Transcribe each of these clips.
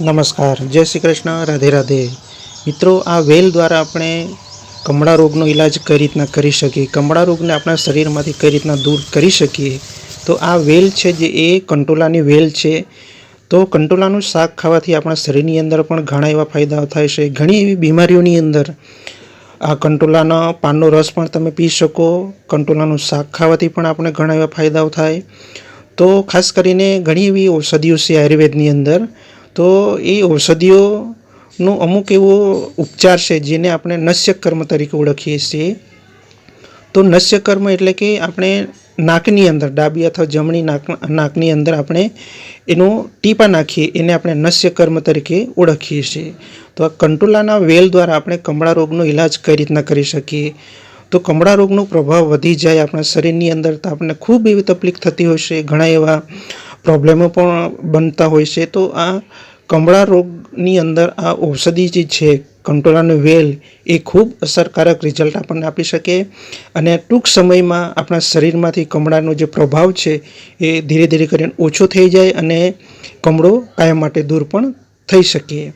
નમસ્કાર, જય શ્રી કૃષ્ણ, રાધે રાધે. મિત્રો, આ વેલ દ્વારા આપણે કમળા રોગનો ઈલાજ કઈ રીતના કરી શકીએ? કમળા રોગને આપણા શરીરમાંથી કઈ રીતના દૂર કરી શકીએ? તો આ વેલ છે જે, એ કંટોલાની વેલ છે. તો કંટોલાનું શાક ખાવાથી આપણા શરીરની અંદર પણ ઘણા એવા ફાયદાઓ થાય છે. ઘણી એવી બીમારીઓની અંદર આ કંટોલાના પાનનો રસ પણ તમે પી શકો. કંટોલાનું શાક ખાવાથી પણ આપણે ઘણા એવા ફાયદાઓ થાય. તો ખાસ કરીને ઘણી એવી ઔષધિઓ છે આયુર્વેદની અંદર. તો એ ઔષધિઓનો અમુક એવો ઉપચાર છે જેને આપણે નસ્ય કર્મ તરીકે ઓળખીએ છીએ. તો નસ્ય કર્મ એટલે કે આપણે નાકની અંદર, ડાબી અથવા જમણી નાક, નાકની અંદર આપણે એનું ટીપા નાખીએ, એને આપણે નસ્ય કર્મ તરીકે ઓળખીએ છીએ. તો આ કંટોલાના વેલ દ્વારા આપણે કમળા રોગનો ઈલાજ કઈ રીતના કરી શકીએ? તો કમળા રોગનો પ્રભાવ વધી જાય, આપણા શરીરની અંદર તો આપણને ખૂબ એવી તકલીફ થતી હોય છે, ઘણા એવા પ્રોબ્લેમો પણ બનતા હોય છે. તો આ કમળા રોગની અંદર આ ઔષધિ જે છે કંટોલાનો વેલ, એ ખૂબ અસરકારક રિઝલ્ટ આપણને આપી શકે. અને ટૂંક સમયમાં આપણા શરીરમાંથી કમળાનો જે પ્રભાવ છે, એ ધીરે ધીરે કરીને ઓછો થઈ જાય અને કમળો કાયમ માટે દૂર પણ થઈ શકે.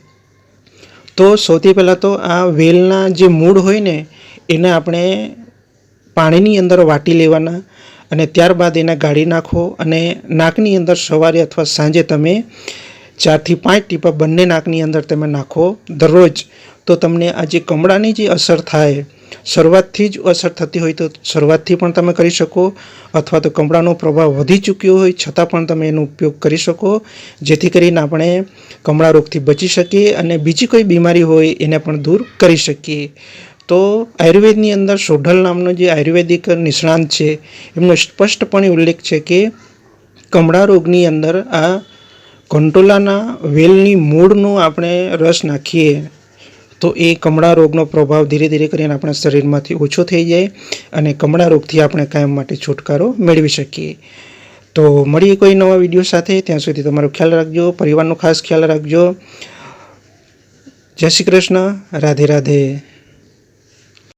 તો સૌથી પહેલાં તો આ વેલના જે મૂળ હોય ને, એને આપણે પાણીની અંદર વાટી લેવાના. અને ત્યારબાદ એને ગાળી નાખો અને નાકની અંદર સવારે અથવા સાંજે તમે ચારથી પાંચ ટીપા બંને નાકની અંદર તમે નાખો દરરોજ. તો તમને આ જે કમળાની જે અસર થાય, શરૂઆતથી જ અસર થતી હોય તો શરૂઆતથી પણ તમે કરી શકો, અથવા તો કમળાનો પ્રભાવ વધી ચૂક્યો હોય છતાં પણ તમે એનો ઉપયોગ કરી શકો, જેથી કરીને આપણે કમળા રોગથી બચી શકીએ અને બીજી કોઈ બીમારી હોય એને પણ દૂર કરી શકીએ. તો આયુર્વેદની અંદર સોઢલ નામનો જે આયુર્વેદિક નિષ્ણાંત છે, એમનો સ્પષ્ટપણે ઉલ્લેખ છે કે કમળા રોગની અંદર આ કંટોલાના વેલની મૂળનો આપણે રસ નાખીએ, તો એ કમળા રોગનો પ્રભાવ ધીરે ધીરે કરીને આપણા શરીરમાંથી ઓછો થઈ જાય અને કમળા રોગથી આપણે કાયમ માટે છુટકારો મેળવી શકીએ. તો મળીએ કોઈ નવા વીડિયો સાથે, ત્યાં સુધી તમારો ખ્યાલ રાખજો, પરિવારનો ખાસ ખ્યાલ રાખજો. જય શ્રી કૃષ્ણ, રાધે રાધે.